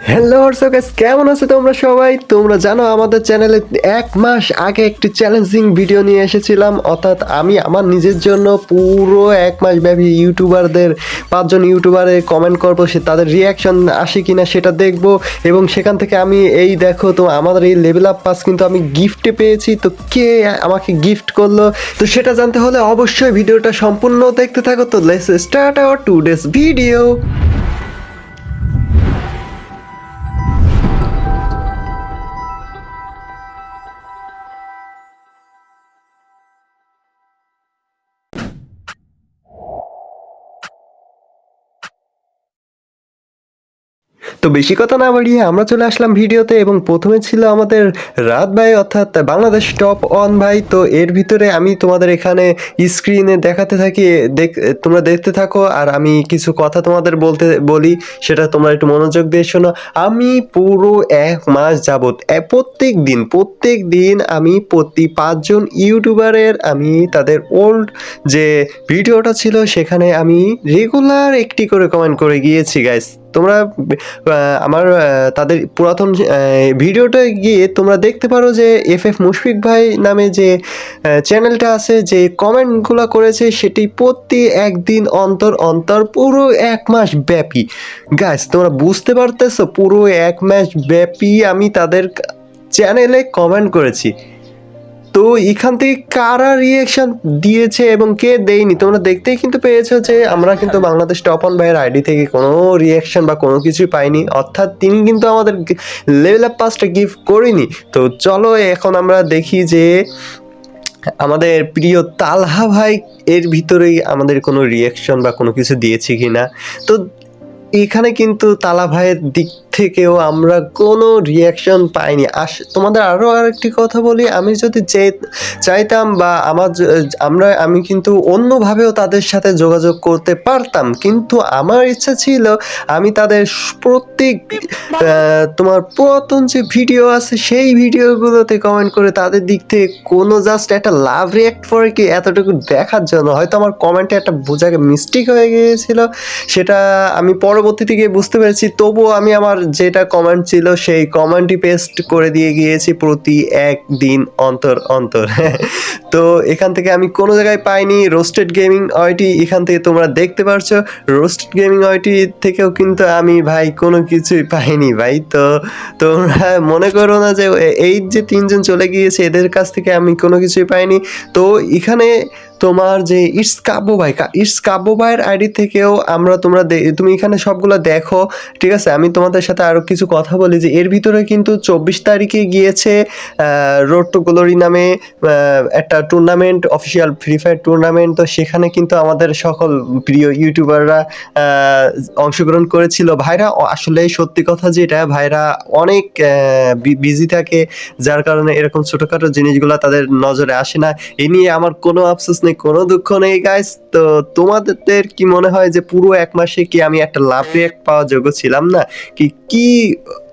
Hello WhatsApp কেমন আছো তোমরা সবাই? তোমরা জানো আমাদের চ্যানেলে এক মাস আগে একটি চ্যালেঞ্জিং ভিডিও নিয়ে এসেছিলাম। অর্থাৎ আমি আমার নিজের জন্য পুরো এক মাস ব্যাপী ইউটিউবারদের পাঁচজন ইউটিউবারে কমেন্ট করব, সে তাদের রিয়াকশন আসে কিনা সেটা দেখব। এবং সেখান থেকে আমি এই দেখো, তো আমাদের এই লেভেল আপ পাস কিন্তু আমি গিফটে পেয়েছি। তো কে আমাকে গিফট করল? তো সেটা জানতে হলে অবশ্যই ভিডিওটা সম্পূর্ণ দেখতে থাকো। তো let's start our today's video তো বেশি কথা না বাড়িয়ে আমরা চলে আসলাম ভিডিওতে এবং প্রথমে ছিল আমাদের রাত ভাই, অর্থাৎ বাংলাদেশ টপ অন ভাই। তো এর ভিতরে আমি তোমাদের এখানে স্ক্রিনে দেখাতে থাকি, দেখ, তোমরা দেখতে থাকো আর আমি কিছু কথা তোমাদের বলতে, বলি, সেটা তোমরা একটু মনোযোগ দিয়ে শোনো। আমি পুরো এক মাস যাবৎ প্রত্যেক দিন প্রত্যেক দিন আমি প্রতি পাঁচজন ইউটিউবারের আমি তাদের ওল্ড যে ভিডিওটা ছিল, সেখানে আমি রেগুলার একটি করে কমেন্ট করে গিয়েছি গাইস তোমরা আমার তাদের পুরাতন ভিডিওটা গিয়ে তোমরা দেখতে পারো যে এফ এফ মুশফিক ভাই নামে যে চ্যানেলটা আছে, যে কমেন্টগুলো করেছে, সেটি প্রতি একদিন অন্তর অন্তর পুরো এক মাস ব্যাপী। গাছ তোমরা বুঝতে পারতেছো, পুরো এক মাস ব্যাপী আমি তাদের চ্যানেলে কমেন্ট করেছি। তো এখান থেকে কারা রিয়েকশন দিয়েছে এবং কে দেয়নি তোমরা দেখতেই কিন্তু পেয়েছ যে আমরা কিন্তু বাংলাদেশ টপ অন ভাইয়ের আইডি থেকে কোনো রিয়েকশন বা কোনো কিছুই পাইনি। অর্থাৎ তিনি কিন্তু আমাদের লেভেল আপ পাসটা গিফট করিনি। তো চলো এখন আমরা দেখি যে আমাদের প্রিয় তালহা ভাই এর ভিতরেই আমাদের কোনো রিয়েকশন বা কোনো কিছু দিয়েছে কি না তো এখানে কিন্তু তালা ভাইয়ের দিক থেকেও আমরা কোনো রিয়াকশন পাইনি। আস, তোমাদের আরও আরেকটি কথা বলি, আমি যদি চাইতাম বা আমার আমরা, আমি কিন্তু অন্যভাবেও তাদের সাথে যোগাযোগ করতে পারতাম। কিন্তু আমার ইচ্ছা ছিল আমি তাদের প্রত্যেক তোমার পুরাতন যে ভিডিও আছে, সেই ভিডিওগুলোতে কমেন্ট করে তাদের দিক থেকে কোনো জাস্ট একটা লাভ রিয়াক্ট করে কি এতটুকু দেখার জন্য। হয়তো আমার কমেন্টে একটা বোঝাকে মিস্টেক হয়ে গিয়েছিল, সেটা আমি পরবর্তীতে গিয়ে বুঝতে পেরেছি। তবুও আমি আমার যেটা কমেন্ট ছিল সেই কমেন্টই পেস্ট করে দিয়ে গিয়েছি প্রতি এক দিন অন্তর অন্তর। তো এখান থেকে আমি কোনো জায়গায় পাইনি। রোস্টেড গেমিং ওয়াইটি এখান থেকে তোমরা দেখতে পারছ। রোস্টেড গেমিং ওয়াইটি থেকেও কিন্তু আমি ভাই কোনো কিছুই পাইনি ভাই। তো তোমরা মনে করো না যে এই যে তিনজন চলে গিয়েছে, এদের কাছ থেকে আমি কোনো কিছুই পাইনি। তো এখানে তোমার যে ইটস কাব্য ভাই ইটস কাব্য ভাইয়ের আইডি থেকেও আমরা তোমরা তুমি এখানে সবগুলো দেখো, ঠিক আছে? আমি তোমাদের সাথে আরও কিছু কথা বলি যে এর ভিতরে কিন্তু চব্বিশ তারিখে গিয়েছে রোড টু গ্লোরি নামে একটা tournament official free fire tournament তো সেখানে কিন্তু আমাদের সকল প্রিয় ইউটিউবাররা অংশগ্রহণ করেছিল। ভাইরা আসলে সত্যি কথা যেটা, ভাইরা অনেক বিজি থাকে, যার কারণে এরকম ছোটোখাটো জিনিসগুলো তাদের নজরে আসে না। এ নিয়ে আমার কোনো আফসোস নেই কোনো দুঃখ নেই গাইস তো তোমাদের কি মনে হয় যে পুরো এক মাসে কি আমি একটা লাভ রিয়াক্ট পাওয়ার যোগ্য ছিলাম না? কি কি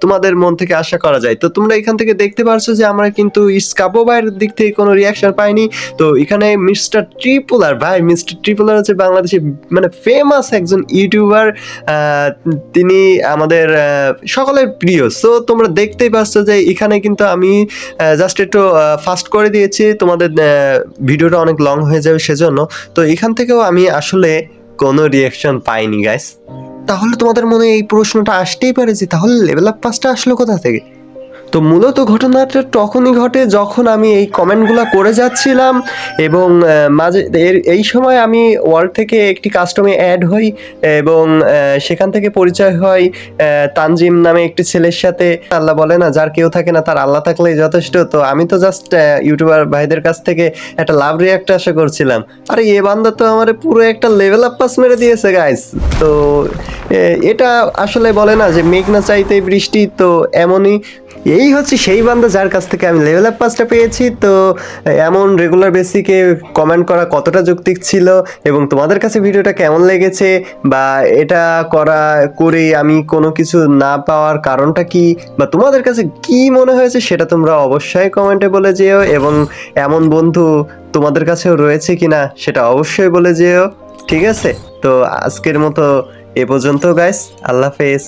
তোমাদের মন থেকে আশা করা যায়? তো তোমরা এখান থেকে দেখতে পারছ যে আমরা কিন্তু ইসকাপো ভাইয়ের দিক থেকে কোনো রিয়াকশন পাইনি। তো এখানে মিস্টার ট্রিপুলার ভাই মিস্টার ট্রিপুলার হচ্ছে বাংলাদেশে মানে ফেমাস একজন ইউটিউবার তিনি আমাদের সকলের প্রিয়। সো তোমরা দেখতেই পাচ্ছ যে এখানে কিন্তু আমি জাস্ট একটু ফাস্ট করে দিয়েছি। তোমাদের ভিডিওটা অনেক লং হয়ে যাবে সেজন্য। তো এখান থেকেও আমি আসলে কোনো রিয়াকশন পাইনি গাইস তাহলে তোমাদের মনে এই প্রশ্নটা আসতেই পারে যে, তাহলে লেভেল আপ পাসটা আসলো কোথা থেকে? তো মূলত ঘটনাটা তখনই ঘটে যখন আমি এই কমেন্টগুলো করে যাচ্ছিলাম এবং মাঝে, এর, এই সময় আমি ওয়ার্ল্ড থেকে একটি কাস্টমে অ্যাড হই এবং সেখান থেকে পরিচয় হয় তানজিম নামে একটি ছেলের সাথে। আল্লাহ বলে না, যার কেউ থাকে না, তার আল্লাহ থাকলেই যথেষ্ট। তো আমি তো জাস্ট ইউটিউবার ভাইদের কাছ থেকে একটা লাভ রিয়াক্ট আশা করছিলাম। আরে, এ বান্দা তো আমার পুরো একটা লেভেল আপ পাস মেরে দিয়েছে গাইস তো এটা আসলে বলে না যে মেঘ না চাইতে বৃষ্টি, তো এমনই। এই হচ্ছে সেই বান্দা যার কাছ থেকে আমি লেভেল আপ পাসটা পেয়েছি। তো, এমন রেগুলার বেসিকে কমেন্ট করা কতটা যৌক্তিক ছিল এবং তোমাদের কাছে ভিডিওটা কেমন লেগেছে বা এটা করা করে আমি কোনো কিছু না পাওয়ার কারণটা কি বা তোমাদের কাছে কি মনে হয়েছে সেটা তোমরা অবশ্যই কমেন্টে বলে যেও এবং এমন বন্ধু তোমাদের কাছেও রয়েছে কিনা সেটা অবশ্যই বলে যেও। ঠিক আছে? তো আজকের মতো এ পর্যন্ত গাইস আল্লাহ হাফেজ।